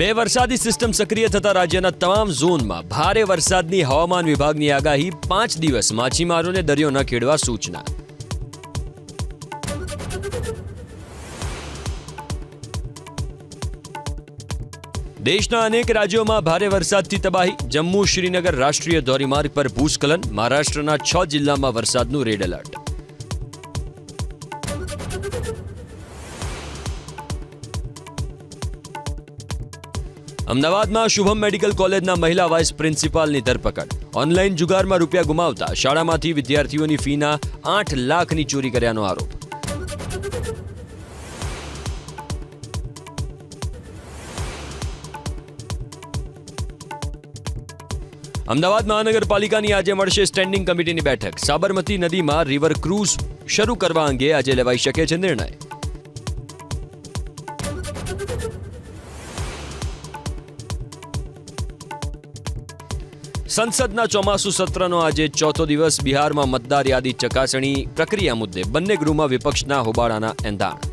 બે વરસાદી સિસ્ટમ સક્રિય થતા રાજ્યના તમામ ઝોનમાં ભારે વરસાદની હવામાન વિભાગની આગાહી પાંચ દિવસ માછીમારોને દરિયો ન ખેડવા સૂચના. દેશના અનેક રાજ્યોમાં ભારે વરસાદથી તબાહી. જમ્મુ શ્રીનગર રાષ્ટ્રીય ધોરીમાર્ગ પર ભૂસ્ખલન, મહારાષ્ટ્રના છ જિલ્લામાં વરસાદનું રેડ એલર્ટ. અમદાવાદમાં શુભમ મેડિકલ કોલેજના મહિલા વાઇસ પ્રિન્સિપાલની ધરપકડ. ઓનલાઈન જુગારમાં રૂપિયા ગુમાવતા શાળામાંથી વિદ્યાર્થીઓની ફીના આઠ લાખની ચોરી કર્યાનો આરોપ. અમદાવાદ મહાનગરપાલિકાની આજે મળશે સ્ટેન્ડિંગ કમિટીની બેઠક. સાબરમતી નદીમાં રિવર ક્રૂઝ શરૂ કરવા અંગે આજે લેવાઈ શકે છે નિર્ણય. સંસદના ચોમાસુ સત્રનો આજે ચોથો દિવસ બિહારમાં મતદાર યાદી ચકાસણી પ્રક્રિયા મુદ્દે બંને ગૃહમાં વિપક્ષના હોબાળાના એંધાણ.